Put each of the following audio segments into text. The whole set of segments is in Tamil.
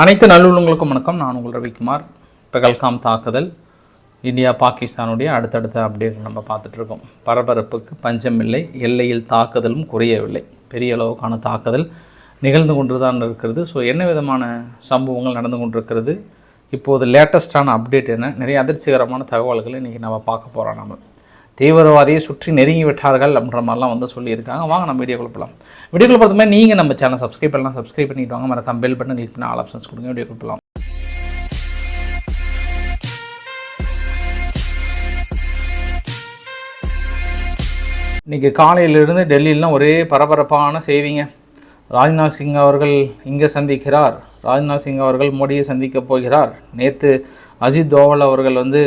அனைத்து நல்லுள்ளங்களுக்கும் வணக்கம். நான் உங்கள் ரவிக்குமார். பெகல்காம் தாக்குதல். இந்தியா பாகிஸ்தானுடைய அடுத்தடுத்த அப்டேட் நம்ம பார்த்துட்ருக்கோம் பரபரப்புக்கு பஞ்சம் இல்லை. எல்லையில் தாக்குதலும் குறையவில்லை. பெரிய அளவுக்கான தாக்குதல் நிகழ்ந்து கொண்டு தான் இருக்கிறது. ஸோ என்ன விதமான சம்பவங்கள் நடந்து கொண்டிருக்கிறது? இப்போது லேட்டஸ்டான அப்டேட் என்ன? நிறைய அதிர்ச்சிகரமான தகவல்களை இன்றைக்கி நம்ம பார்க்க போகிறோம் நம்ம தீவிரவாதியை சுற்றி நெருங்கி விட்டார்கள் அப்படின்ற மாதிரிலாம் வந்து சொல்லியிருக்காங்க. வாங்க நம்ம வீடியோ கொடுப்பலாம் வீடியோ கொடுப்பது மாதிரி நீங்கள் நம்ம சேனல் சப்ஸ்கிரைப் பண்ணலாம். சப்ஸ்கிரைப் பண்ணிட்டு வாங்க. மறக்காம பெல் பட்டன் கிளிக் பண்ணி ஆல் ஆப்ஷன்ஸ் கொடுங்க. வீடியோ கொடுப்பலாம் இன்றைக்கி காலையிலிருந்து டெல்லியிலாம் ஒரே பரபரப்பான செய்திங்க. ராஜ்நாத் சிங் அவர்கள் இங்கே சந்திக்கிறார். ராஜ்நாத் சிங் அவர்கள் மோடியை சந்திக்க போகிறார். நேற்று அஜித் தோவல் அவர்கள் வந்து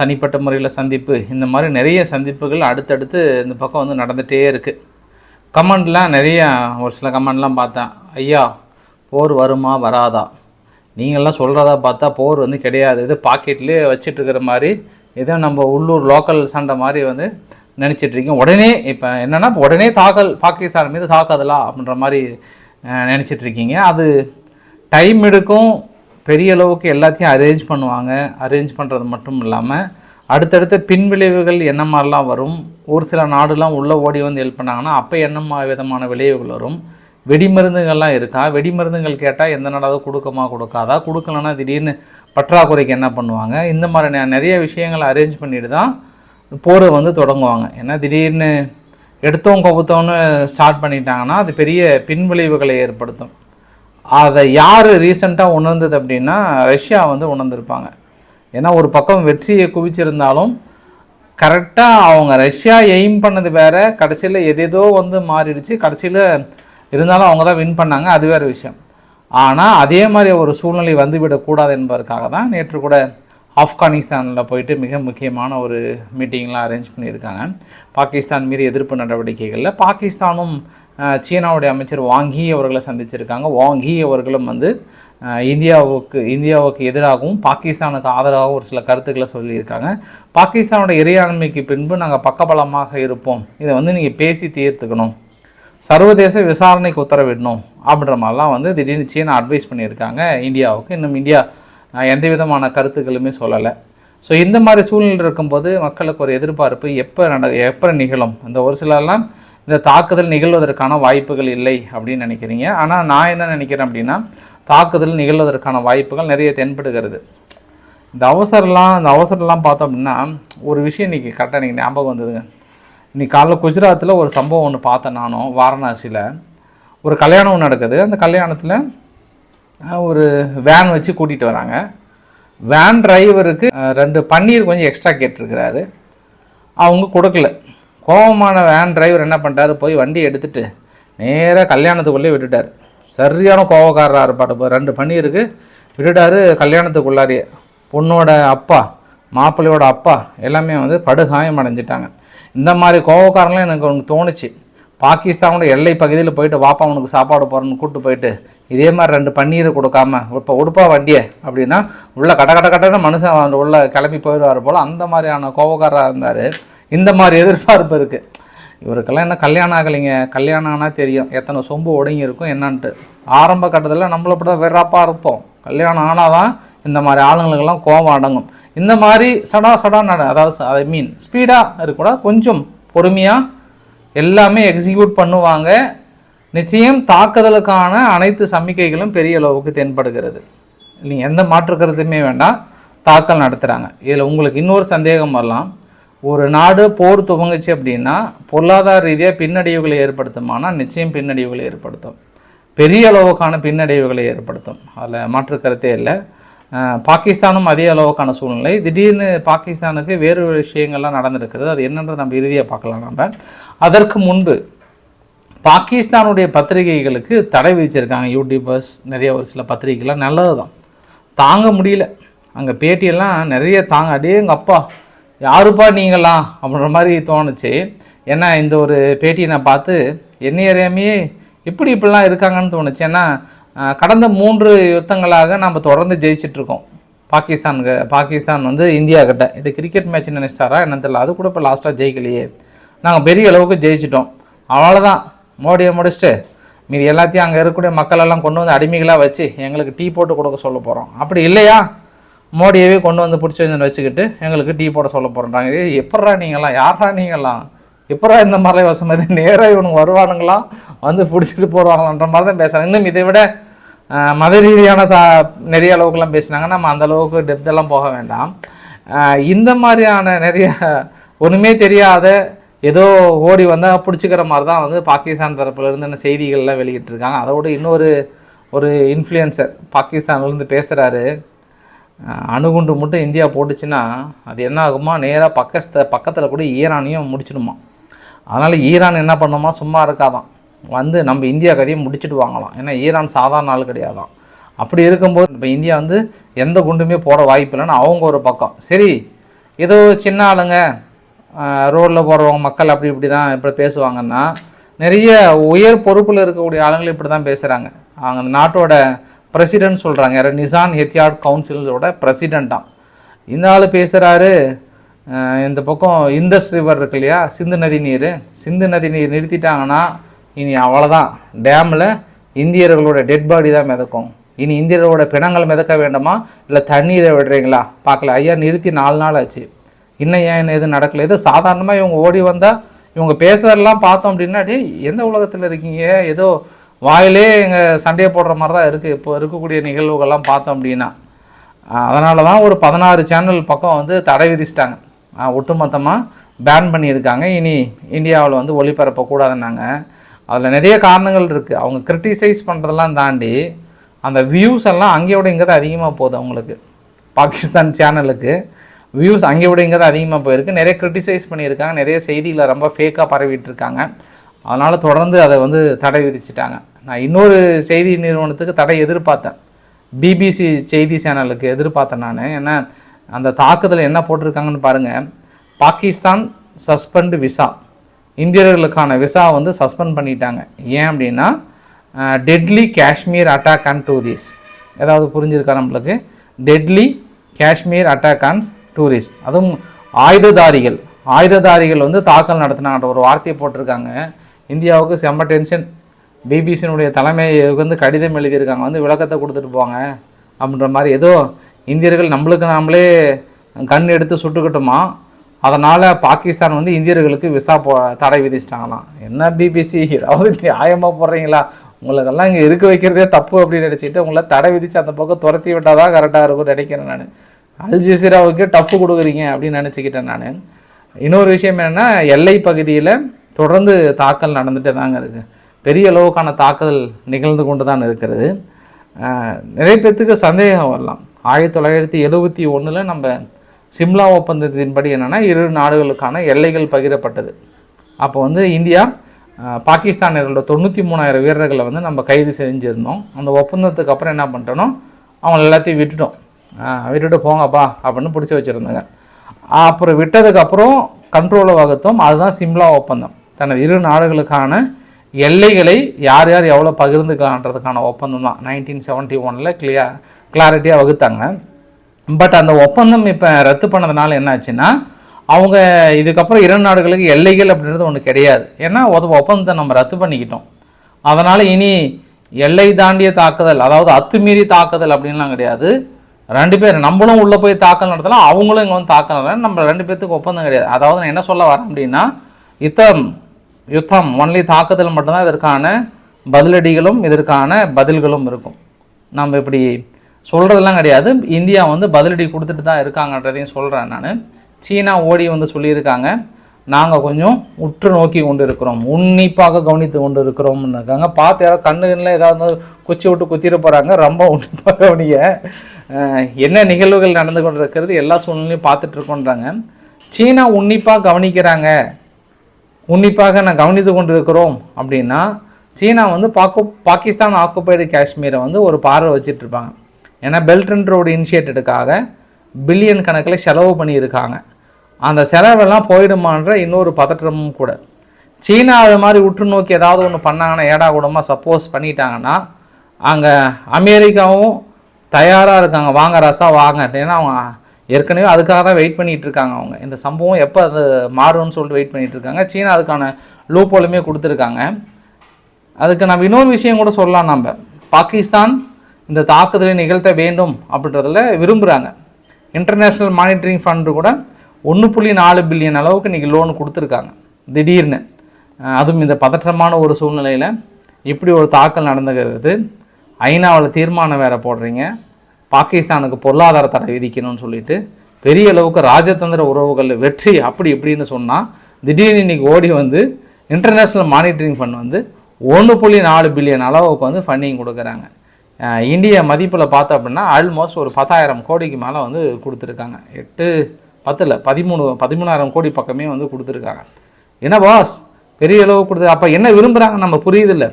தனிப்பட்ட முறையில் சந்திப்பு. இந்த மாதிரி நிறைய சந்திப்புகள் அடுத்தடுத்து இந்த பக்கம் வந்து நடந்துகிட்டே இருக்குது கமெண்ட்லாம் நிறைய ஒரு சில கமெண்ட்லாம் பார்த்தேன். ஐயா போர் வருமா வராதா? நீங்கள்லாம் சொல்கிறதா பார்த்தா போர் வந்து கிடையாது. இது பாக்கெட்லேயே வச்சிட்ருக்கிற மாதிரி ஏதோ நம்ம உள்ளூர் லோக்கல் சண்டை மாதிரி வந்து நினச்சிட்ருக்கீங்க உடனே இப்போ என்னென்னா உடனே தாக்கல் பாகிஸ்தான் மீது தாக்காதலா அப்படின்ற மாதிரி நினச்சிட்ருக்கீங்க அது டைம் எடுக்கும் பெரிய அளவுக்கு எல்லாத்தையும் அரேஞ்ச் பண்ணுவாங்க. அரேஞ்ச் பண்ணுறது மட்டும் இல்லாமல் அடுத்தடுத்த பின்விளைவுகள் என்ன மாதிரிலாம் வரும்? ஒரு சில நாடுலாம் உள்ளே ஓடி வந்து ஹெல்ப் பண்ணாங்கன்னா அப்போ என்ன மா- விதமான விளைவுகள் வரும்? வெடிமருந்துகள்லாம் இருக்கா? வெடிமருந்துகள் கேட்டால் எந்த நாடாவது கொடுக்குமா கொடுக்காதா? கொடுக்கலன்னா திடீர்னு பற்றாக்குறைக்கு என்ன பண்ணுவாங்க? இந்த மாதிரி நிறைய விஷயங்களை அரேஞ்ச் பண்ணிட்டு தான் போரை வந்து தொடங்குவாங்க. ஏன்னா திடீர்னு எடுத்தோம் கவுத்தோன்னு ஸ்டார்ட் பண்ணிட்டாங்கன்னா அது பெரிய பின்விளைவுகளை ஏற்படுத்தும். அதை யார் ரீசெண்டாக உணர்ந்தது அப்படின்னா ரஷ்யா வந்து உணர்ந்திருப்பாங்க. ஏன்னா ஒரு பக்கம் வெற்றியை குவிச்சிருந்தாலும் கரெக்டாக அவங்க ரஷ்யா எய்ம் பண்ணது வேற கடைசியில் எதேதோ வந்து மாறிடுச்சு. கடைசியில் இருந்தாலும் அவங்க தான் வின் பண்ணாங்க. அது வேறு விஷயம். ஆனால் அதே மாதிரி ஒரு சூழ்நிலை வந்துவிடக்கூடாது என்பதற்காக தான் நேற்று கூட ஆப்கானிஸ்தானில் போயிட்டு மிக முக்கியமான ஒரு மீட்டிங்லாம் அரேஞ்ச் பண்ணியிருக்காங்க. பாகிஸ்தான் மீது எதிர்ப்பு நடவடிக்கைகளில் பாகிஸ்தானும் சீனாவுடைய அமைச்சர் வாங்கி அவர்களை சந்திச்சிருக்காங்க. வாங்கி அவர்களும் வந்து இந்தியாவுக்கு இந்தியாவுக்கு எதிராகவும் பாகிஸ்தானுக்கு ஆதரவாகவும் ஒரு சில கருத்துக்களை சொல்லியிருக்காங்க. பாகிஸ்தானோட இறையாண்மைக்கு பின்பு நாங்கள் பக்கபலமாக இருப்போம். இதை வந்து நீங்கள் பேசி தீர்த்துக்கணும். சர்வதேச விசாரணைக்கு உத்தரவிடணும் அப்படின்ற மாதிரிலாம் வந்து திடீர்னு சீனா அட்வைஸ் பண்ணியிருக்காங்க. இந்தியாவுக்கு இன்னும் இந்தியா எந்த விதமான கருத்துக்களுமே சொல்லலை. ஸோ இந்த மாதிரி சூழ்நிலை இருக்கும்போது மக்களுக்கு ஒரு எதிர்பார்ப்பு எப்போ நட எப்போ நிகழும்? இந்த ஒரு சிலர்லாம் இந்த தாக்குதல் நிகழ்வதற்கான வாய்ப்புகள் இல்லை அப்படின்னு நினைக்கிறீங்க. ஆனால் நான் என்ன நினைக்கிறேன் அப்படின்னா தாக்குதல் நிகழ்வதற்கான வாய்ப்புகள் நிறைய தென்படுகிறது. இந்த அவசரம்லாம் இந்த அவசரம்லாம் பார்த்தோம் அப்படின்னா ஒரு விஷயம் இன்றைக்கி கரெக்டாக இன்றைக்கி ஞாபகம் வந்ததுங்க. இன்றைக்கி காலைல குஜராத்தில் ஒரு சம்பவம் ஒன்று பார்த்தேன் நானும் வாரணாசியில் ஒரு கல்யாணம் ஒன்று நடக்குது. அந்த கல்யாணத்தில் ஒரு வேன் வச்சு கூட்டிகிட்டு வராங்க. வேன் டிரைவருக்கு ரெண்டு பன்னீர் கொஞ்சம் எக்ஸ்ட்ரா கேட்டிருக்கிறாரு. அவங்க கொடுக்கல. கோபமான வேன் டிரைவர் என்ன பண்ணிட்டாரு போய் வண்டி எடுத்துட்டு நேராக கல்யாணத்துக்குள்ளே விட்டுட்டார். சரியான கோபக்காரராக இருப்பார். இப்போ ரெண்டு இருக்குது விட்டுட்டார் கல்யாணத்துக்குள்ளாரியே பொண்ணோட அப்பா மாப்பிள்ளையோட அப்பா எல்லாமே வந்து படுகாயம் அடைஞ்சிட்டாங்க. இந்த மாதிரி கோவக்காரங்களாம் எனக்கு ஒன்று தோணுச்சு. பாகிஸ்தானோட எல்லை பகுதியில் போயிட்டு வாப்பா உனக்கு சாப்பாடு போகிறேன்னு கூப்பிட்டு போயிட்டு இதே மாதிரி ரெண்டு பன்னீரை கொடுக்காம இப்போ உடுப்பா வண்டியை அப்படின்னா உள்ளே கட கட கட்டன்னு மனுஷன் உள்ள கிளம்பி போயிடுவார் போல். அந்த மாதிரியான கோவக்காரராக இருந்தார். இந்த மாதிரி எதிர்பார்ப்பு இருக்குது இவருக்கெல்லாம் என்ன கல்யாணம் ஆகலைங்க. கல்யாணம் ஆனால் தெரியும். எத்தனை சொம்பு ஒடுங்கி இருக்கும் என்னன்ட்டு. ஆரம்ப கட்டத்தில் நம்மளை அப்படி தான் வெறாப்பாக இருப்போம். கல்யாணம் ஆனால் தான் இந்த மாதிரி ஆளுங்களுக்கெல்லாம் கோபம் அடங்கும். இந்த மாதிரி சடா சடா நட அதாவது ஐ மீன் ஸ்பீடாக இருக்கக்கூடாது கொஞ்சம் பொறுமையாக எல்லாமே எக்ஸிக்யூட் பண்ணுவாங்க. நிச்சயம் தாக்குதலுக்கான அனைத்து சமிக்கைகளும் பெரிய அளவுக்கு தென்படுகிறது. நீங்கள் எந்த மாற்று வேண்டாம். தாக்கல் நடத்துகிறாங்க இதில் உங்களுக்கு இன்னொரு சந்தேகம் வரலாம். ஒரு நாடு போர் துவங்குச்சு அப்படின்னா பொருளாதார ரீதியாக பின்னடைவுகளை ஏற்படுத்துமானால் நிச்சயம் பின்னடைவுகளை ஏற்படுத்தும். பெரிய அளவுக்கான பின்னடைவுகளை ஏற்படுத்தும். அதில் மாற்று கருத்தே இல்லை. பாகிஸ்தானும் அதே அளவுக்கான சூழ்நிலை. திடீர்னு பாகிஸ்தானுக்கு வேறு விஷயங்கள்லாம் நடந்திருக்கிறது. அது என்னன்றது நம்ம இறுதியாக பார்க்கலாம் நம்ம அதற்கு முன்பு பாகிஸ்தானுடைய பத்திரிகைகளுக்கு தடை விதிச்சிருக்காங்க. யூடியூபர்ஸ் நிறைய ஒரு சில பத்திரிகைகள்லாம் நல்லது தான் தாங்க முடியல. அங்கே பேட்டியெல்லாம் நிறைய தாங்க. அடியே எங்கள் அப்பா யாருப்பா நீங்களாம் அப்படின்ற மாதிரி தோணுச்சு. ஏன்னா இந்த ஒரு பேட்டியை நான் பார்த்து என்னை அறியாமையே எப்படி இப்படிலாம் இருக்காங்கன்னு தோணுச்சு. ஏன்னா கடந்த மூன்று யுத்தங்களாக நம்ம தொடர்ந்து ஜெயிச்சிட்ருக்கோம் பாகிஸ்தான் பாகிஸ்தான் வந்து இந்தியா கிட்ட. இது கிரிக்கெட் மேட்ச் நினைச்சிட்டாரா என்ன தெரியல. அது கூட இப்போ லாஸ்ட்டாக ஜெயிக்கலையே. நாங்கள் பெரிய அளவுக்கு ஜெயிச்சிட்டோம். அவ்வளோதான் மோடியை முடிச்சுட்டு மீதி எல்லாத்தையும் அங்கே இருக்கக்கூடிய மக்களெல்லாம் கொண்டு வந்து அடிமைகளாக வச்சு எங்களுக்கு டீ போட்டு கொடுக்க சொல்ல போகிறோம் அப்படி இல்லையா? மோடியவே கொண்டு வந்து பிடிச்சி வந்து வச்சுக்கிட்டு எங்களுக்கு டீ போட சொல்ல போகிறாங்க எப்பட்றா நீங்களாம் யாரா நீங்களாம் எப்படா இந்த மாதிரிலாம் யோசனை மாதிரி நேராக இவனுங்க வருவானுங்களாம் வந்து பிடிச்சிட்டு போடுவாங்களான்ற மாதிரி தான் பேசுகிறாங்க இன்னும் இதை விட மத ரீதியான தா நிறைய அளவுக்குலாம் பேசினாங்க. நம்ம அந்த அளவுக்கு டெப்தெல்லாம் போக வேண்டாம். இந்த மாதிரியான நிறைய ஒன்றுமே தெரியாத ஏதோ ஓடி வந்தால் பிடிச்சிக்கிற மாதிரி தான் வந்து பாகிஸ்தான் தரப்புலேருந்து இந்த செய்திகள்லாம் வெளியிட்டிருக்காங்க. அதோட இன்னொரு ஒரு இன்ஃப்ளூயன்சர் பாகிஸ்தான்லேருந்து பேசுகிறாரு அணுகுண்டு மட்டும் இந்தியா போட்டுச்சுன்னா அது என்ன ஆகுமா? நேராக பக்கத்து பக்கத்தில் கூட ஈரானையும் முடிச்சிடுமா? அதனால் ஈரான் என்ன பண்ணுமா? சும்மா இருக்காதான். வந்து நம்ம இந்தியா கதையும் முடிச்சுட்டு வாங்கலாம். ஏன்னா ஈரான் சாதாரண ஆள் கிடையாதான். அப்படி இருக்கும்போது இப்போ இந்தியா வந்து எந்த குண்டுமே போட வாய்ப்பு இல்லைன்னு அவங்க ஒரு பக்கம். சரி ஏதோ சின்ன ஆளுங்க ரோட்டில் போகிறவங்க மக்கள் அப்படி இப்படி தான் இப்படி பேசுவாங்கன்னா நிறைய உயர் பொறுப்பில் இருக்கக்கூடிய ஆளுங்கள் இப்படி தான் பேசுகிறாங்க அவங்க அந்த நாட்டோட பிரசிடென்ட் சொல்கிறாங்க யார்? நிசான் ஹெத்தியாட் கவுன்சிலோட பிரசிடெண்ட்டாம் இந்த ஆள் பேசுகிறாரு இந்த பக்கம் இந்தஸ் ரிவர் இருக்கு இல்லையா? சிந்து நதி நீர். சிந்து நதி நீர் நிறுத்திட்டாங்கன்னா இனி அவ்வளோதான் டேமில் இந்தியர்களோட டெட் பாடி தான் மிதக்கும். இனி இந்தியர்களோட பிணங்கள் மிதக்க வேண்டுமா? இல்லை தண்ணீரை விடுறீங்களா? பார்க்கல. ஐயா நிறுத்தி நாலு நாள் ஆச்சு. இன்னும் ஏன் எதுவும் நடக்கல? ஏதோ சாதாரணமாக இவங்க ஓடி வந்தால் இவங்க பேசுறதெல்லாம் பார்த்தோம் அப்படின்னா எந்த உலகத்தில் இருக்கீங்க? ஏதோ வாயிலே எங்கள் சண்டையை போடுற மாதிரி தான் இருக்குது இப்போ இருக்கக்கூடிய நிகழ்வுகள்லாம் பார்த்தோம் அப்படின்னா. அதனால தான் ஒரு பதினாறு சேனல் பக்கம் வந்து தடை விதிச்சிட்டாங்க. ஒட்டுமொத்தமாக பேன் பண்ணியிருக்காங்க. இனி இந்தியாவில் வந்து ஒளிபரப்பக்கூடாதுன்னாங்க அதில் நிறைய காரணங்கள் இருக்குது அவங்க கிரிட்டிசைஸ் பண்ணுறதெல்லாம் தாண்டி அந்த வியூஸ் எல்லாம் அங்கேயோட விட இங்கே தான் அதிகமாக போகுது அவங்களுக்கு. பாகிஸ்தான் சேனலுக்கு வியூஸ் அங்கே விட இங்கே தான் அதிகமாக போயிருக்கு. நிறைய கிரிட்டிசைஸ் பண்ணியிருக்காங்க. நிறைய செய்திகளை ரொம்ப ஃபேக்காக பரவிட்டு இருக்காங்க. அதனால் தொடர்ந்து அதை வந்து தடை விதிச்சிட்டாங்க. நான் இன்னொரு செய்தி நிறுவனத்துக்கு தடை எதிர்பார்த்தேன். பிபிசி செய்தி சேனலுக்கு எதிர்பார்த்தேன் நான். ஏன்னா அந்த தாக்குதல் என்ன போட்டிருக்காங்கன்னு பாருங்கள் பாகிஸ்தான் சஸ்பெண்ட் விசா. இந்தியர்களுக்கான விசா வந்து சஸ்பெண்ட் பண்ணிட்டாங்க. ஏன் அப்படின்னா deadly Kashmir attack on tourist. ஏதாவது புரிஞ்சிருக்கா நம்மளுக்கு? Deadly Kashmir attack on tourist. அதுவும் ஆயுததாரிகள். ஆயுததாரிகள் வந்து தாக்கல் நடத்தினாங்கன்ற ஒரு வார்த்தையை போட்டிருக்காங்க. இந்தியாவுக்கு செம்ம டென்ஷன். பிபிசியினுடைய தலைமை வந்து கடிதம் எழுதியிருக்காங்க. வந்து விளக்கத்தை கொடுத்துட்டு போங்க அப்படின்ற மாதிரி ஏதோ இந்தியர்கள் நம்மளுக்கு நாமளே கண் எடுத்து சுட்டுக்கிட்டோமா? அதனால் பாகிஸ்தான் வந்து இந்தியர்களுக்கு விசா போ தடை விதிச்சிட்டாங்களாம். என்ன பிபிசி அதாவது நியாயமாக போடுறீங்களா? உங்களுக்கெல்லாம் இங்கே இருக்க வைக்கிறதே தப்பு அப்படின்னு நினச்சிட்டு உங்களை தடை விதித்து அந்த பக்கம் துரத்தி விட்டால் தான் கரெக்டாக இருக்கும்னு நினைக்கிறேன் நான். அல் ஜசீராவுக்கு டஃப்பு கொடுக்குறீங்க அப்படின்னு நினச்சிக்கிட்டேன் நான். இன்னொரு விஷயம் என்னென்னா எல்லை பகுதியில் தொடர்ந்து தாக்கல் நடந்துகிட்டே தாங்க இருக்குது பெரிய அளவுக்கான தாக்குதல் நிகழ்ந்து கொண்டு தான் இருக்கிறது. நிறைய பேர்த்துக்கு சந்தேகம் வரலாம். ஆயிரத்தி தொள்ளாயிரத்தி எழுபத்தி ஒன்றில் நம்ம சிம்லா ஒப்பந்தத்தின்படி என்னென்னா இரு நாடுகளுக்கான எல்லைகள் பகிரப்பட்டது. அப்போ வந்து இந்தியா பாகிஸ்தானியர்களோட தொண்ணூற்றி மூணாயிரம் வீரர்களை வந்து நம்ம கைது செஞ்சுருந்தோம். அந்த ஒப்பந்தத்துக்கு அப்புறம் என்ன பண்ணிட்டோம்னா அவங்க எல்லாத்தையும் விட்டுட்டோம். விட்டுட்டு போங்கப்பா அப்படின்னு பிடிச்சி வச்சுருந்தாங்க. அப்புறம் விட்டதுக்கப்புறம் கண்ட்ரோலை வகுத்தோம். அதுதான் சிம்லா ஒப்பந்தம். தனது இரு நாடுகளுக்கான எல்லைகளை யார் யார் எவ்வளோ பகிர்ந்துக்கலான்றதுக்கான ஒப்பந்தம் தான். நைன்டீன் செவன்ட்டி ஒனில் கிளியா கிளாரிட்டியாக வகுத்தாங்க. பட் அந்த ஒப்பந்தம் இப்போ ரத்து பண்ணதுனால என்ன ஆச்சுன்னா அவங்க இதுக்கப்புறம் இரு நாடுகளுக்கு எல்லைகள் அப்படின்றது ஒன்று கிடையாது. ஏன்னா ஒரு ஒப்பந்தத்தை நம்ம ரத்து பண்ணிக்கிட்டோம். அதனால் இனி எல்லை தாண்டிய தாக்குதல் அதாவது அத்துமீறி தாக்குதல் அப்படின்லாம் கிடையாது. ரெண்டு பேர் நம்மளும் உள்ளே போய் தாக்கல் நடத்தலாம் அவங்களும் இங்கே வந்து தாக்கல் நம்ம ரெண்டு பேர்த்துக்கு ஒப்பந்தம் கிடையாது. அதாவது நான் என்ன சொல்ல வரேன் அப்படின்னா இத்தம் யுத்தம் ஒன்லி தாக்குதல் மட்டும்தான் இதற்கான பதிலடிகளும் இதற்கான பதில்களும் இருக்கும். நம்ம இப்படி சொல்கிறதெல்லாம் கிடையாது. இந்தியா வந்து பதிலடி கொடுத்துட்டு தான் இருக்காங்கன்றதையும் சொல்கிறேன் நான். சீனா ஓடி வந்து சொல்லியிருக்காங்க. நாங்கள் கொஞ்சம் உற்று நோக்கி கொண்டு இருக்கிறோம் உன்னிப்பாக கவனித்து கொண்டு இருக்கிறோம்னு இருக்காங்க. பார்த்து யாராவது கண்ணுகளில் ஏதாவது குச்சி விட்டு குத்திட போகிறாங்க ரொம்ப உன்னிப்பாக கவனிய என்ன நிகழ்வுகள் நடந்து கொண்டு இருக்கிறது எல்லா சூழ்நிலையும் பார்த்துட்டு இருக்கோன்றாங்க. சீனா உன்னிப்பாக கவனிக்கிறாங்க. உன்னிப்பாக நான் கவனித்து கொண்டிருக்கிறோம் அப்படின்னா சீனா வந்து பாக்கு பாகிஸ்தான் ஆக்குபைடு காஷ்மீரை வந்து ஒரு பார்வை வச்சுட்டு இருப்பாங்க ஏன்னா பெல்ட் அண்ட் ரோடு இனிஷியேட்டடுக்காக பில்லியன் கணக்கில் செலவு பண்ணியிருக்காங்க. அந்த செலவெல்லாம் போயிடுமான்ற இன்னொரு பதற்றமும் கூட. சீனா அது மாதிரி உற்று நோக்கி ஏதாவது ஒன்று பண்ணாங்கன்னா ஏடா கூடமாக சப்போஸ் பண்ணிட்டாங்கன்னா அங்கே அமெரிக்காவும் தயாராக இருக்காங்க. வாங்க ரசா வாங்க. ஏன்னா அவங்க ஏற்கனவே அதுக்காக தான் வெயிட் பண்ணிகிட்டு இருக்காங்க அவங்க. இந்த சம்பவம் எப்போ அது மாறும்னு சொல்லிட்டு வெயிட் பண்ணிகிட்டு இருக்காங்க. சீனா அதுக்கான லூப்போலுமே கொடுத்துருக்காங்க. அதுக்கு நம்ம இன்னொரு விஷயம் கூட சொல்லலாம் நம்ம. பாகிஸ்தான் இந்த தாக்குதலை நிகழ்த்த வேண்டும் அப்படின்றதில் விரும்புகிறாங்க இன்டர்நேஷ்னல் மானிட்டரிங் ஃபண்டு கூட ஒன்று புள்ளி நாலு பில்லியன் அளவுக்கு இன்றைக்கி லோன் கொடுத்துருக்காங்க. திடீர்னு. அதுவும் இந்த பதற்றமான ஒரு சூழ்நிலையில் இப்படி ஒரு தாக்கல் நடந்துகிறது. ஐநாவில் தீர்மானம் வேறு போடுறீங்க. பாகிஸ்தானுக்கு பொருளாதார தடை விதிக்கணும்னு சொல்லிட்டு பெரிய அளவுக்கு ராஜதந்திர உறவுகள் வெற்றி அப்படி இப்படின்னு சொன்னால் திடீர்னு இன்னைக்கு ஓடி வந்து இன்டர்நேஷ்னல் மானிட்டரிங் ஃபண்ட் வந்து ஒன்று புள்ளி நாலு பில்லியன் அளவுக்கு வந்து ஃபண்டிங் கொடுக்குறாங்க. இந்திய மதிப்பில் பார்த்தோம் அப்படின்னா ஆல்மோஸ்ட் ஒரு பத்தாயிரம் கோடிக்கு மேலே வந்து கொடுத்துருக்காங்க. எட்டு பத்தில் பதிமூணு பதிமூணாயிரம் கோடி பக்கமே வந்து கொடுத்துருக்காங்க. என்ன பாஸ் பெரிய அளவு கொடுத்து அப்போ என்ன விரும்புகிறாங்க நம்ம புரியுதில்ல.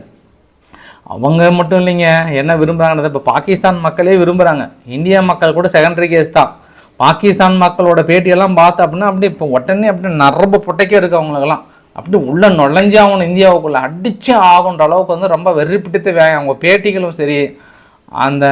அவங்க மட்டும் இல்லைங்க. என்ன விரும்புகிறாங்கன்றத இப்போ பாகிஸ்தான் மக்களே விரும்புகிறாங்க இந்தியா மக்கள் கூட செகண்டரி கேஸ் தான். பாகிஸ்தான் மக்களோட பேட்டியெல்லாம் பார்த்தா அப்படின்னா அப்படியே இப்போ உடனே அப்படியே நரம்பு புட்டைக்கே இருக்கு அவங்களுக்கெல்லாம். அப்படியே உள்ளே நுழைஞ்சு ஆகணும் இந்தியாவுக்குள்ளே. அடிச்சு ஆகுன்ற அளவுக்கு வந்து ரொம்ப வெறி பிடித்த வே அவங்க பேட்டிகளும் சரி அந்த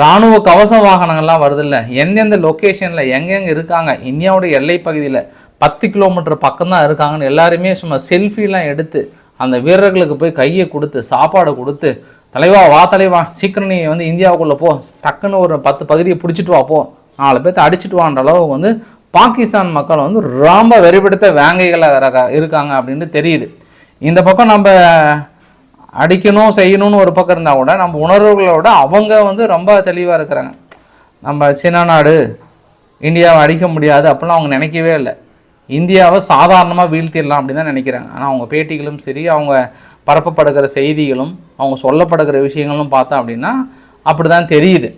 இராணுவ கவச வாகனங்கள்லாம் வருதில்ல. எந்தெந்த லொக்கேஷனில் எங்கெங்கே இருக்காங்க? இந்தியாவோட எல்லை பகுதியில் பத்து கிலோமீட்டர் பக்கம்தான் இருக்காங்கன்னு எல்லாருமே சும்மா செல்ஃபிலாம் எடுத்து அந்த வீரர்களுக்கு போய் கையை கொடுத்து சாப்பாடு கொடுத்து தலைவா வா தலைவா சீக்கிரம் நீ வந்து இந்தியாவுக்குள்ளே போ டக்குன்னு ஒரு பத்து பகுதியை பிடிச்சிட்டு வா போ. நாலு பேர்த்த அடிச்சிட்டு வான்ற அளவுக்கு வந்து பாகிஸ்தான் மக்கள் வந்து ரொம்ப வெறிபிடித்த வேங்கைகளாக இருக்காங்க அப்படின்னு தெரியுது. இந்த பக்கம் நம்ம அடிக்கணும் செய்யணும்னு ஒரு பக்கம் இருந்தால் கூட நம்ம உணர்வுகளோட அவங்க வந்து ரொம்ப தெளிவாக இருக்கிறாங்க. நம்ம சின்ன நாடு இந்தியாவை அடிக்க முடியாது அப்படிலாம் அவங்க நினைக்கவே இல்லை. இந்தியாவை சாதாரணமாக வீழ்த்திடலாம் அப்படின்னு தான் நினைக்கிறாங்க. ஆனால் அவங்க பேட்டிகளும் சரி அவங்க பரப்பப்படுகிற செய்திகளும் அவங்க சொல்லப்படுகிற விஷயங்களும் பார்த்தோம் அப்படின்னா அப்படி தான் தெரியுது.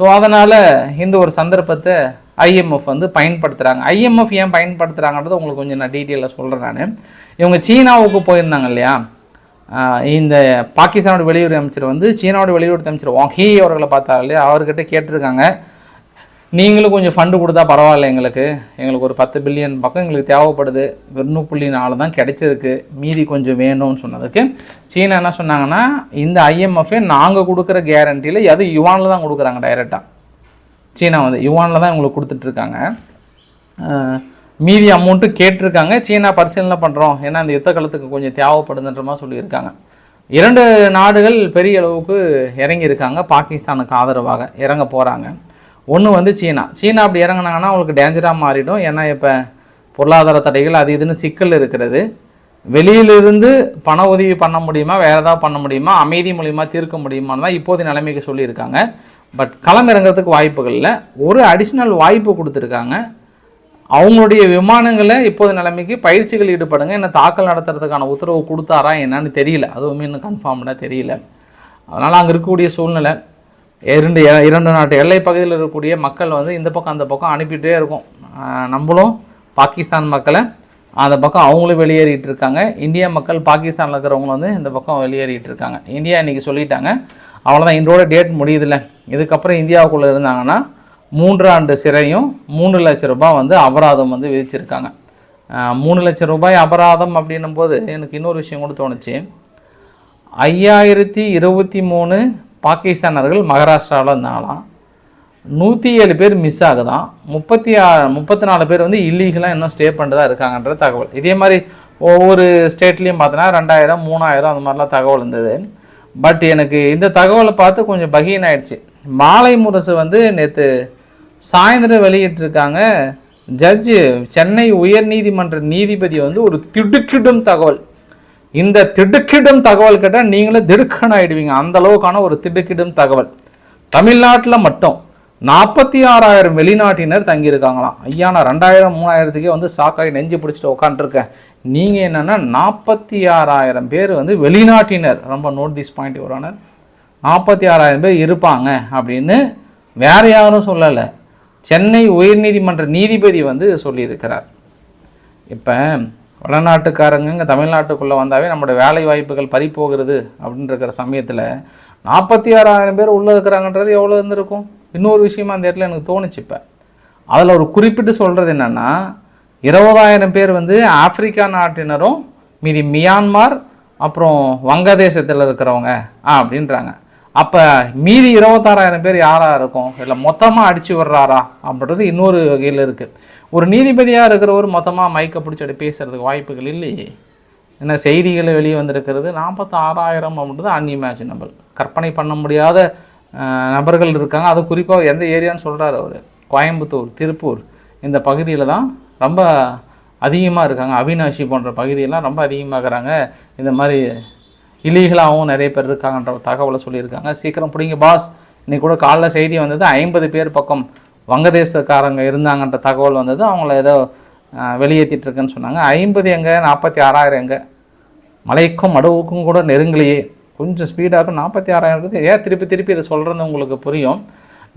ஸோ அதனால் இந்த ஒரு சந்தர்ப்பத்தை ஐஎம்எஃப் வந்து பயன்படுத்துகிறாங்க ஐஎம்எஃப் ஏன் பயன்படுத்துகிறாங்கன்றது உங்களுக்கு கொஞ்சம் நான் டீட்டெயிலாக சொல்கிறேன் நான். இவங்க சீனாவுக்கு போயிருந்தாங்க இல்லையா? இந்த பாகிஸ்தானோட வெளியுறவு அமைச்சர் வந்து சீனாவோட வெளியுறவு அமைச்சர் வாங் ஹீ அவர்களை பார்த்தாரு இல்லையா? அவர்கிட்ட கேட்டிருக்காங்க. நீங்களும் கொஞ்சம் ஃபண்டு கொடுத்தா பரவாயில்ல எங்களுக்கு. எங்களுக்கு ஒரு பத்து பில்லியன் பக்கம் எங்களுக்கு தேவைப்படுது. ஒன்று புள்ளி நாலு தான் கிடைச்சிருக்கு. மீதி கொஞ்சம் வேணும்னு சொன்னதுக்கு சீனா என்ன சொன்னாங்கன்னா இந்த ஐஎம்எஃப்பே நாங்கள் கொடுக்குற கேரண்டியில் அது யுவானில் தான் கொடுக்குறாங்க டைரெக்டாக சீனா வந்து யுவானில் தான் இவங்களுக்கு கொடுத்துட்ருக்காங்க. மீதி அமௌண்ட்டு கேட்டிருக்காங்க. சீனா பரிசீலனை பண்ணுறோம் ஏன்னா அந்த யுத்த காலத்துக்கு கொஞ்சம் தேவைப்படுதுன்ற மாதிரி சொல்லியிருக்காங்க. இரண்டு நாடுகள் பெரிய அளவுக்கு இறங்கியிருக்காங்க. பாகிஸ்தானுக்கு ஆதரவாக இறங்க போகிறாங்க ஒன்று வந்து சீனா. சீனா அப்படி இறங்குனாங்கன்னா அவங்களுக்கு டேஞ்சராக மாறிடும். ஏன்னா இப்போ பொருளாதார தடைகள் அது இதுன்னு சிக்கல் இருக்கிறது. வெளியிலிருந்து பண உதவி பண்ண முடியுமா? வேறு ஏதாவது பண்ண முடியுமா? அமைதி மூலிமா தீர்க்க முடியுமான்னு தான் இப்போதைய நிலைமைக்கு சொல்லியிருக்காங்க. பட் களம் இறங்குறதுக்கு வாய்ப்புகள் இல்லை. ஒரு அடிஷ்னல் வாய்ப்பு கொடுத்துருக்காங்க. அவங்களுடைய விமானங்களை இப்போது நிலைமைக்கு பயிற்சிகள் ஈடுபடுங்க. என்ன தாக்கல் நடத்துறதுக்கான உத்தரவு கொடுத்தாரா என்னன்னு தெரியல. அதுவுமே இன்னும் கன்ஃபார்ம்டாக தெரியல. அதனால் அங்கே இருக்கக்கூடிய சூழ்நிலை. இரண்டு இரண்டு நாட்டு எல்லை பகுதியில் இருக்கக்கூடிய மக்கள் வந்து இந்த பக்கம் அந்த பக்கம் அனுப்பிட்டே இருக்கும். நம்மளும் பாகிஸ்தான் மக்களை அந்த பக்கம் அவங்களும் வெளியேறிட்டு இருக்காங்க. இந்தியா மக்கள் பாகிஸ்தானில் இருக்கிறவங்க வந்து இந்த பக்கம் வெளியேறிட்டு இருக்காங்க. இந்தியா இன்னைக்கு சொல்லிட்டாங்க. அவ்வளோதான் இன்றோட டேட் முடியுதில்ல. இதுக்கப்புறம் இந்தியாவுக்குள்ளே இருந்தாங்கன்னா மூன்று ஆண்டு சிறையும் மூணு லட்சம் ரூபாய் வந்து அபராதம் வந்து விதிச்சிருக்காங்க. மூணு லட்சம் ரூபாய் அபராதம் அப்படின்னும் போது எனக்கு இன்னொரு விஷயம் கூட தோணுச்சு. ஐயாயிரத்தி இருபத்தி மூணு பாகிஸ்தானர்கள் மகாராஷ்டிராவில் இருந்தாங்களாம். நூற்றி ஏழு பேர் மிஸ் ஆகுதான். முப்பத்தி ஆறு முப்பத்தி நாலு பேர் வந்து இல்லீகலாக இன்னும் ஸ்டே பண்ணுறதா இருக்காங்கன்ற தகவல். இதே மாதிரி ஒவ்வொரு ஸ்டேட்லேயும் பார்த்தோன்னா ரெண்டாயிரம் மூணாயிரம் அந்த மாதிரிலாம் தகவல் இருந்தது. பட் எனக்கு இந்த தகவலை பார்த்து கொஞ்சம் பகீன் ஆயிடுச்சு மாலை முரசு வந்து நேற்று சாயந்தரம் வெளியிட்டிருக்காங்க. ஜட்ஜு சென்னை உயர்நீதிமன்ற நீதிபதி வந்து ஒரு திடுக்கிடும் தகவல். இந்த திடுக்கிடும் தகவல் கேட்டால் நீங்களே திடுக்கன் ஆகிடுவீங்க அந்த அளவுக்கான ஒரு திடுக்கிடும் தகவல். தமிழ்நாட்டில் மட்டும் நாற்பத்தி ஆறாயிரம் வெளிநாட்டினர் தங்கியிருக்காங்களாம். ஐயா நான் ரெண்டாயிரம் மூணாயிரத்துக்கே வந்து சாக்காய் நெஞ்சு பிடிச்சிட்டு உட்காந்துருக்கேன் நீங்கள் என்னென்னா நாற்பத்தி ஆறாயிரம் பேர் வந்து வெளிநாட்டினர். ரொம்ப நோட் திஸ் பாயிண்ட் வரானர் நாற்பத்தி ஆறாயிரம் பேர் இருப்பாங்க அப்படின்னு வேற யாரும் சொல்லலை. சென்னை உயர்நீதிமன்ற நீதிபதி வந்து சொல்லியிருக்கிறார். இப்போ வடநாட்டுக்காரங்க இங்கே தமிழ்நாட்டுக்குள்ளே வந்தாவே நம்மளோட வேலை வாய்ப்புகள் பறிப்போகிறது அப்படின்னு இருக்கிற சமயத்தில் நாற்பத்தி ஆறாயிரம் பேர் உள்ளே இருக்கிறாங்கன்றது எவ்வளோ இருந்திருக்கும்? இன்னொரு விஷயமா அந்த இடத்துல எனக்கு தோணுச்சு இப்போ. அதில் ஒரு குறிப்பிட்டு சொல்கிறது என்னென்னா இருபதாயிரம் பேர் வந்து ஆப்பிரிக்கா நாட்டினரும் மீதி மியான்மார் அப்புறம் வங்கதேசத்தில் இருக்கிறவங்க ஆ அப்படின்றாங்க. அப்போ மீதி இருபத்தாறாயிரம் பேர் யாராக இருக்கும்? இல்லை மொத்தமாக அடித்து விடுறாரா? அப்படின்றது இன்னொரு வகையில் இருக்குது ஒரு நீதிபதியாக இருக்கிறவர் மொத்தமாக மைக்கை பிடிச்சி பேசுகிறதுக்கு வாய்ப்புகள் இல்லையே. என்ன செய்திகள் வெளியே வந்திருக்கிறது? நாற்பத்தி ஆறாயிரம் அப்படின்றது அன்இமேஜினபிள் கற்பனை பண்ண முடியாத நபர்கள் இருக்காங்க. அது குறிப்பாக எந்த ஏரியான்னு சொல்கிறார் அவர். கோயம்புத்தூர் திருப்பூர் இந்த பகுதியில் தான் ரொம்ப அதிகமாக இருக்காங்க. அவினாஷி போன்ற பகுதியெல்லாம் ரொம்ப அதிகமாக இருக்கிறாங்க இந்த மாதிரி இலீகலாகவும் நிறைய பேர் இருக்காங்கன்ற தகவலை சொல்லியிருக்காங்க. சீக்கிரம் பிடிங்க பாஸ் இன்றைக்கி கூட காலைல செய்தி வந்தது ஐம்பது பேர் பக்கம். வங்கதேசக்காரங்க இருந்தாங்கன்ற தகவல் வந்தது. அவங்கள ஏதோ வெளியேற்றிட்டுருக்குன்னு சொன்னாங்க. ஐம்பது எங்கே நாற்பத்தி ஆறாயிரம் எங்கே. மலைக்கும் மடுவுக்கும் கூட நெருங்கலையே. கொஞ்சம் ஸ்பீடாகும் நாற்பத்தி ஆறாயிரத்துக்கு ஏன் திருப்பி திருப்பி இதை சொல்கிறது உங்களுக்கு புரியும்.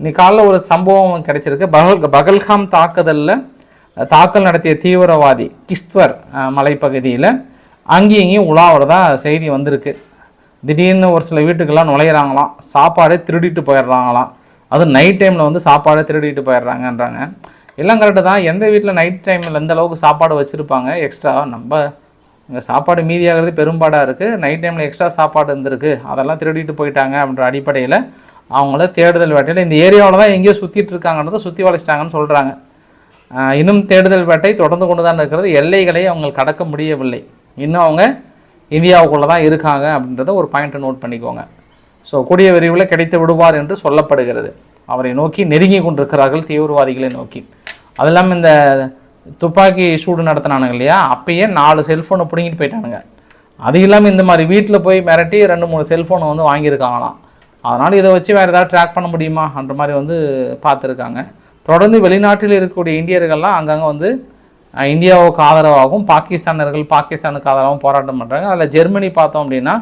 இன்னைக்கு காலைல ஒரு சம்பவம் கிடைச்சிருக்கு. பகல் பகல்காம் தாக்குதலில் தாக்கல் நடத்திய தீவிரவாதி கிஸ்துவர் மலைப்பகுதியில் அங்கேயும் இங்கேயும் உலாவுறதா செய்தி வந்திருக்கு. திடீர்னு ஒரு சில வீட்டுக்கெல்லாம் நுழையிறாங்களாம். சாப்பாடே திருடிட்டு போயிடுறாங்களாம். அதுவும் நைட் டைமில் வந்து சாப்பாடை திருடிட்டு போயிடுறாங்கன்றாங்க. எல்லாம் கரெக்டு தான். எந்த வீட்டில் நைட் டைமில் எந்த அளவுக்கு சாப்பாடு வச்சுருப்பாங்க? எக்ஸ்ட்ரா நம்ம இங்கே சாப்பாடு மீதியாகிறது பெரும்பாடாக இருக்குது நைட் டைமில் எக்ஸ்ட்ரா சாப்பாடு இருந்திருக்கு. அதெல்லாம் திருடிட்டு போயிட்டாங்க அப்படின்ற அடிப்படையில் அவங்கள தேடுதல் வேட்டையில் இந்த ஏரியாவில் தான் எங்கேயோ சுற்றிட்டுருக்காங்கன்றதை சுற்றி வளைச்சிட்டாங்கன்னு சொல்கிறாங்க இன்னும் தேடுதல் வேட்டை தொடர்ந்து கொண்டு தான் இருக்கிறது. எல்லைகளை அவங்க கடக்க முடியவில்லை. இன்னும் அவங்க இந்தியாவுக்குள்ளே தான் இருக்காங்க அப்படின்றத ஒரு பாயிண்ட்டை நோட் பண்ணிக்கோங்க. ஸோ கூடிய விரைவில் கிடைத்து விடுவார் என்று சொல்லப்படுகிறது. அவரை நோக்கி நெருங்கி கொண்டிருக்கிறார்கள் தீவிரவாதிகளை நோக்கி. அது இல்லாமல் இந்த துப்பாக்கி சூடு நடத்தினானுங்க இல்லையா? அப்பயே நாலு செல்ஃபோனை பிடுங்கிட்டு போயிட்டானுங்க. அது இல்லாமல் இந்த மாதிரி வீட்டில் போய் மிரட்டி ரெண்டு மூணு செல்ஃபோனை வந்து வாங்கியிருக்காங்களாம். அதனால் இதை வச்சு வேறு ஏதாவது ட்ராக் பண்ண முடியுமா? அந்த மாதிரி வந்து பார்த்துருக்காங்க. தொடர்ந்து வெளிநாட்டில் இருக்கக்கூடிய இந்தியர்கள்லாம் அங்கங்கே வந்து இந்தியாவுக்கு ஆதரவாகவும் பாகிஸ்தானர்கள் பாகிஸ்தானுக்கு ஆதரவாகவும் போராட்டம் பண்ணுறாங்க அதில் ஜெர்மனி பார்த்தோம் அப்படின்னா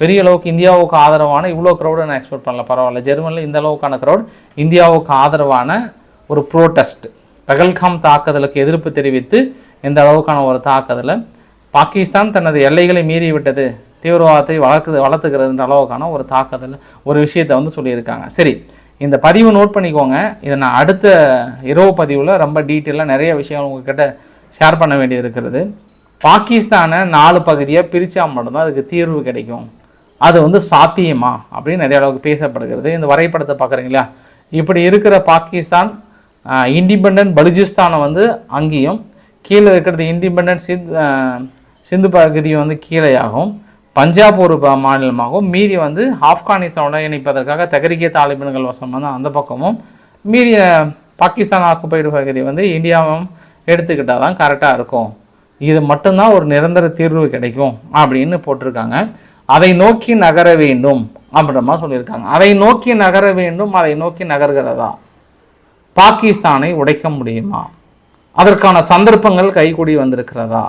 பெரிய அளவுக்கு இந்தியாவுக்கு ஆதரவான இவ்வளோ க்ரௌடை நான் எக்ஸ்பெக்ட் பண்ணல. பரவாயில்ல. ஜெர்மனியில் இந்த அளவுக்கான க்ரௌட் இந்தியாவுக்கு ஆதரவான ஒரு ப்ரோட்டஸ்ட் பகல்காம் தாக்குதலுக்கு எதிர்ப்பு தெரிவித்து இந்த அளவுக்கான ஒரு தாக்குதலை பாகிஸ்தான் தனது எல்லைகளை மீறிவிட்டது தீவிரவாதத்தை வளர்க்குது வளர்த்துக்கிறதுன்ற அளவுக்கான ஒரு தாக்குதல் ஒரு விஷயத்தை வந்து சொல்லியிருக்காங்க. சரி இந்த பதிவு நோட் பண்ணிக்கோங்க. இதை நான் அடுத்த இரவு பதிவில் ரொம்ப டீட்டெயிலாக நிறைய விஷயங்கள் உங்ககிட்ட ஷேர் பண்ண வேண்டியது இருக்கிறது பாகிஸ்தானை நாலு பகுதியாக பிரித்தா மட்டும்தான் அதுக்கு தீர்வு கிடைக்கும். அது வந்து சாத்தியமா அப்படின்னு நிறைய அளவுக்கு பேசப்படுகிறது. இந்த வரைபடத்தை பார்க்குறீங்களா? இப்படி இருக்கிற பாகிஸ்தான் இண்டிபெண்ட் பலுஜிஸ்தானை வந்து அங்கேயும் கீழே இருக்கிறது இண்டிபெண்ட் சித் சிந்து பகுதியும் வந்து கீழேயாகும் பஞ்சாப் ஒரு மாநிலமாகவும் மீதி வந்து ஆப்கானிஸ்தானோட இணைப்பதற்காக தகரிக்கிய தாலிபான்கள் வசம் வந்து அந்த பக்கமும் மீதி பாகிஸ்தான் ஆக்குப்பைடு பகுதி வந்து இந்தியாவும் எடுத்துக்கிட்டால் தான் கரெக்டாக இருக்கும். இது மட்டும்தான் ஒரு நிரந்தர தீர்வு கிடைக்கும் அப்படின்னு போட்டிருக்காங்க. அதை நோக்கி நகர வேண்டும் அப்படின்ற மாதிரி சொல்லியிருக்காங்க. அதை நோக்கி நகர வேண்டும் அதை நோக்கி நகர்கிறதா? பாகிஸ்தானை உடைக்க முடியுமா? அதற்கான சந்தர்ப்பங்கள் கைகூடி வந்திருக்கிறதா?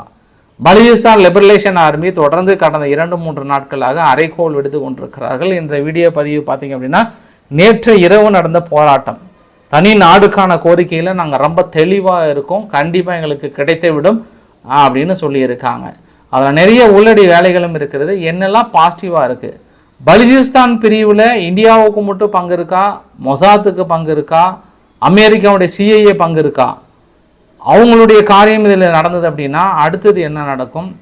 பலுச்சிஸ்தான் லிபரலேஷன் ஆர்மி தொடர்ந்து கடந்த இரண்டு மூன்று நாட்களாக அரைக்கோள் விடுத்து கொண்டிருக்கிறார்கள். இந்த வீடியோ பதிவு பார்த்தீங்க அப்படின்னா நேற்று இரவு நடந்த போராட்டம். தனி நாடுக்கான கோரிக்கையில் நாங்கள் ரொம்ப தெளிவாக இருக்கோம். கண்டிப்பாக எங்களுக்கு கிடைத்து விடும் அப்படின்னு சொல்லியிருக்காங்க. அதில் நிறைய உள்ளடி வேலைகளும் இருக்கிறது. என்னெல்லாம் பாசிட்டிவாக இருக்குது பலுச்சிஸ்தான் பிரிவில் இந்தியாவுக்கு மட்டும் பங்கு இருக்கா? மொசாத்துக்கு பங்கு இருக்கா? அமெரிக்காவுடைய சிஐஏ பங்கு இருக்கா? அவங்களுடைய காரியம் இதில் நடந்தது அப்படின்னா அடுத்தது என்ன நடக்கும்?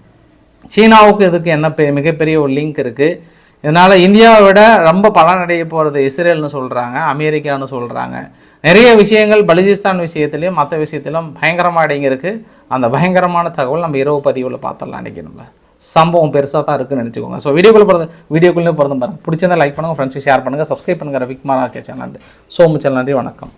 சீனாவுக்கு இதுக்கு என்ன பெ- மிகப்பெரிய ஒரு லிங்க் இருக்குது இதனால் இந்தியாவை விட ரொம்ப பலனடைய போகிறது இஸ்ரேல்னு சொல்கிறாங்க அமெரிக்கான்னு சொல்கிறாங்க நிறைய விஷயங்கள் பலுஜிஸ்தான் விஷயத்துலையும் மற்ற விஷயத்திலும் பயங்கரமாக அடங்கியிருக்கு. அந்த பயங்கரமான தகவல் நம்ம இரவு பதிவில் பார்த்துடலாம் அன்றைக்கி நம்ம. சம்பவம் பெருசாக தான் இருக்குன்னு நினச்சிக்கோங்க. ஸோ வீடியோக்குள்ளே பிறந்த வீடியோக்குள்ளே பிறந்த பாருங்கள் பிடிச்சிருந்தா லைக் பண்ணுங்கள் ஃப்ரெண்ட்ஸுக்கு ஷேர் பண்ணுங்கள் சப்ஸ்கிரைப் பண்ணுங்கள் விக்மாரா கே சேனல் ஸோ முச்சல் நன்றி வணக்கம்.